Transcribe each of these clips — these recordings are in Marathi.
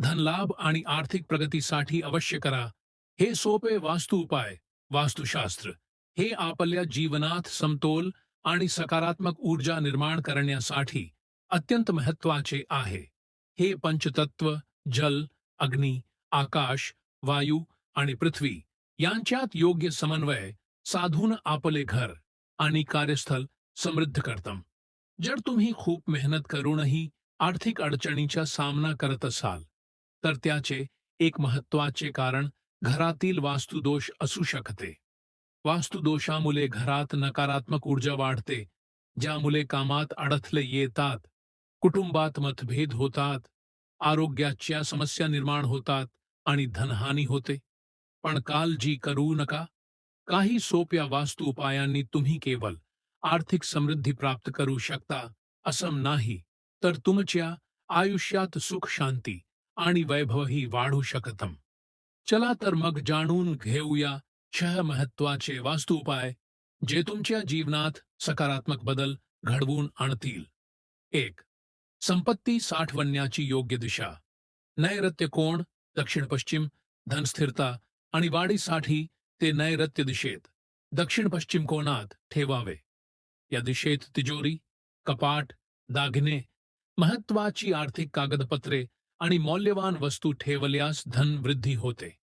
धनलाभ आणि आर्थिक प्रगतीसाठी अवश्य करा. हे सोपे वास्तु उपाय वास्तुशास्त्र. हे आपल्या जीवनात समतोल आणि सकारात्मक ऊर्जा निर्माण करण्यासाठी अत्यंत महत्त्वाचे आहे. हे पंचतत्व जल अग्नी आकाश वायू आणि पृथ्वी यांच्यात योग्य समन्वय साधून आपले घर आणि कार्यस्थल समृद्ध करतम जर तुम्ही खूप मेहनत करूनही आर्थिक अडचणीचा सामना करत असाल तर त्याचे एक महत्त्वाचे कारण घरातील वास्तुदोष असू शकते. वास्तुदोषामुळे घरात नकारात्मक ऊर्जा वाढते ज्यामुळे कामात अडथळे येतात कुटुंबात मतभेद होतात आरोग्याच्या समस्या निर्माण होतात आणि धनहानी होते. पण काळजी करू नका. काही सोप्या वास्तू उपायांनी तुम्ही केवळ आर्थिक समृद्धी प्राप्त करू शकता असं नाही तर तुमच्या आयुष्यात सुख शांती आणि वैभवही वाढू शकतम. चला तर मग जाणून घेऊया छह महत्त्वाचे वास्तू उपाय जे तुमच्या जीवनात सकारात्मक बदल घडवून आणतील. एक संपत्ती साठवण्याची योग्य दिशा. नैऋत्य कोण दक्षिण पश्चिम धनस्थिरता आणि वाढीसाठी ते नैऋत्य दिशेत. दक्षिण पश्चिम कोणात ठेवावे? या दिशेत तिजोरी कपाट दागिने महत्वाची आर्थिक कागदपत्रे आणि मौल्यवान वस्तू ठेवल्यास धन वृद्धी होते.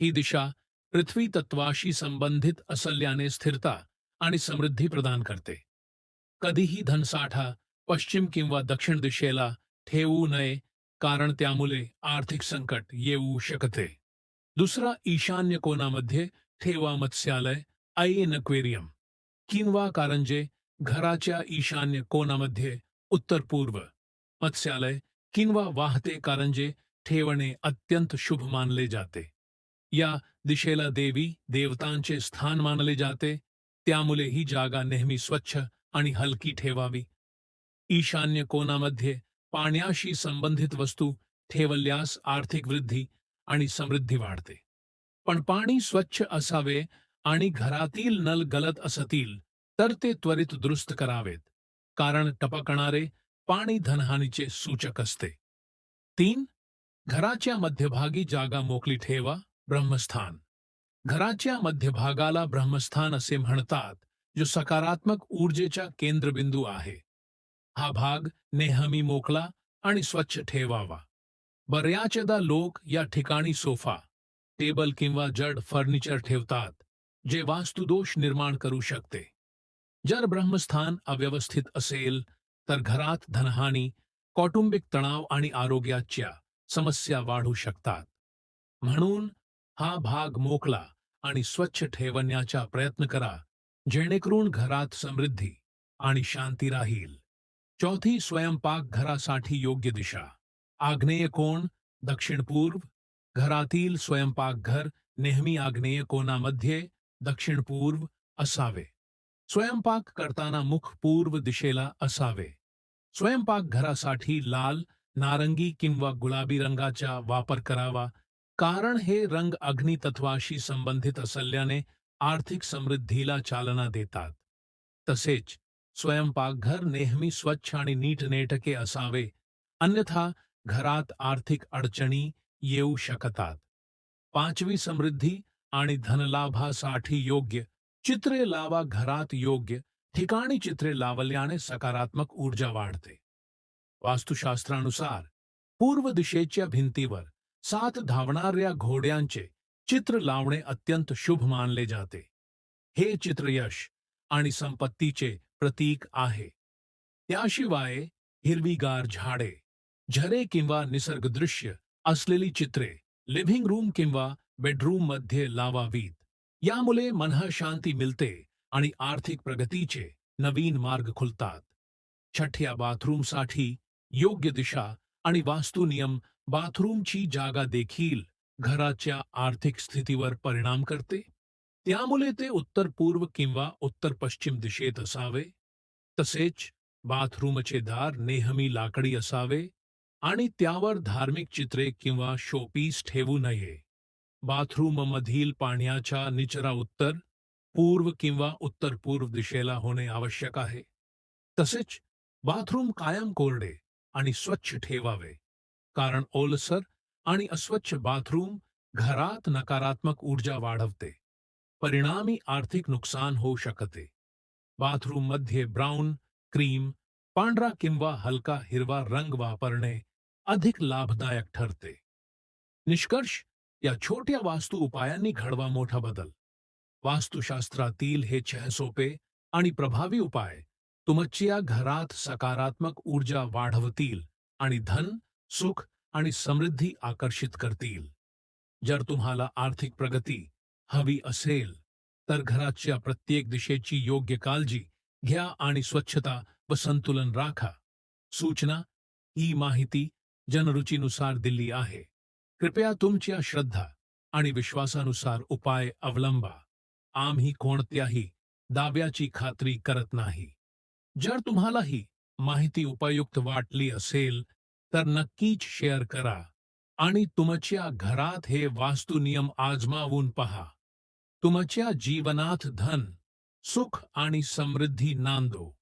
ही दिशा पृथ्वी तत्वाशी संबंधित असल्याने स्थिरता आणि समृद्धी प्रदान करते. कधीही धनसाठा पश्चिम किंवा दक्षिण दिशेला ठेवू नये कारण त्यामुळे आर्थिक संकट येऊ शकते. दुसरा ईशान्य कोणामध्ये ठेवा मत्स्यालय ऐन अक्वेरियम किंवा कारंजे घराच्या ईशान्य कोणामध्ये उत्तर पूर्व मत्स्यालय किंवा वाहते कारंजे ठेवणे अत्यंत शुभ मानले जाते. या दिशेला देवी देवतांचे स्थान मानले जाते. त्यामुळे ही जागा नेहमी स्वच्छ आणि हलकी ठेवावी. ईशान्य कोणामध्ये पाण्याशी संबंधित वस्तू ठेवल्यास आर्थिक वृद्धी आणि समृद्धी वाढते. पण पाणी स्वच्छ असावे आणि घरातील नल गलत असतील तर ते त्वरित दुरुस्त करावेत. कारण टपकणारे पाणी धनहानीचे सूचक असते. तीन घराच्या मध्यभागी जागा मोकळी ठेवा ब्रह्मस्थान. घराच्या मध्यभागाला ब्रह्मस्थान असे म्हणतात जो सकारात्मक ऊर्जेचा केंद्रबिंदू आहे. हा भाग नेहमी मोकळा आणि स्वच्छ ठेवावा. बऱ्याचदा लोक या ठिकाणी सोफा टेबल किंवा जड फर्निचर ठेवतात जे वास्तुदोष निर्माण करू शकते. जर ब्रह्मस्थान अव्यवस्थित असेल तर घरात धनहानी कौटुंबिक तणाव आणि आरोग्याच्या समस्या वाढू शकतात. म्हणून हा भाग मोकळा आणि स्वच्छ ठेवण्याचा प्रयत्न करा जेणेकरून घरात समृद्धी आणि शांती राहील. चौथी स्वयंपाकघरासाठी योग्य दिशा. आग्नेय कोण? दक्षिण पूर्व. घरातील स्वयंपाकघर नेहमी आग्नेय कोणामध्ये दक्षिण पूर्व असावे. स्वयंपाक करताना मुख पूर्व दिशेला असावे. स्वयंपाकघरासाठी लाल नारंगी किंवा गुलाबी रंगाचा वापर करावा. कारण हे रंग अग्नितत्वाशी संबंधित असल्याने आर्थिक समृद्धीला चालना देतात. तसेच स्वयंपाकघर नेहमी स्वच्छ आणि नीटनेटके असावे अन्यथा घरात आर्थिक अडचणी येऊ शकतात. पाचवी समृद्धी आणि धनलाभासाठी योग्य चित्रे लावा घरात योग्य ठिकाणी चित्रे लावल्याने सकारात्मक ऊर्जा वाढते. वास्तुशास्त्रानुसार पूर्व दिशेच्या भिंतीवर सात धावणाऱ्या घोड्यांचे चित्र लावणे अत्यंत शुभ मानले जाते. हे चित्र यश आणि संपत्तीचे प्रतीक आहे. त्याशिवाय हिरवीगार झाडे झरे किंवा निसर्गदृश्य असलेली चित्रे लिव्हिंग रूम किंवा बेडरूममध्ये लावावीत. यामुळे मनः शांती मिळते आणि आर्थिक प्रगतीचे नवीन मार्ग खुलतात. छठ्या बाथरूमसाठी योग्य दिशा आणि वास्तुनियम बाथरूमची जागा देखील घराच्या आर्थिक स्थितीवर परिणाम करते. त्यामुळे ते उत्तर पूर्व किंवा उत्तर पश्चिम दिशेत असावे. तसेच बाथरूमचे दार नेहमी लाकडी असावे आणि त्यावर धार्मिक चित्रे किंवा शोपीस ठेवू नये. बाथरूममधील पाण्याच्या निचरा उत्तर पूर्व किंवा उत्तर पूर्व दिशेला होणे आवश्यक आहे. तसेच बाथरूम कायम कोरडे आणि स्वच्छ ठेवावे. कारण ओलसर आणि अस्वच्छ बाथरूम घरात नकारात्मक ऊर्जा वाढवते. परिणामी आर्थिक नुकसान होऊ शकते. बाथरूममध्ये ब्राऊन क्रीम पांढरा किंवा हलका हिरवा रंग वापरणे अधिक लाभदायक ठरते. निष्कर्ष या छोट्या वास्तू उपायांनी घडवा मोठा बदल. वास्तुशास्त्रातील हे छह सोपे आणि प्रभावी उपाय तुमच्या घरात सकारात्मक ऊर्जा वाढवतील आणि धन सुख आणि समृद्धी आकर्षित करतील. जर तुम्हाला आर्थिक प्रगती हवी असेल तर घराच्या प्रत्येक दिशेची योग्य काळजी घ्या आणि स्वच्छता व संतुलन राखा. सूचना ही माहिती जनरुचीनुसार दिली आहे. कृपया तुमच्या श्रद्धा आणि विश्वासानुसार उपाय अवलंबा. आम्ही कोणत्याही दाव्याची खात्री करत नाही. जर तुम्हाला ही माहिती उपयुक्त वाटली असेल तर नक्कीच शेअर करा आणि तुमच्या घरात हे वास्तुनियम आजमावून पहा. तुमच्या जीवनात धन सुख आणि समृद्धी नांदो.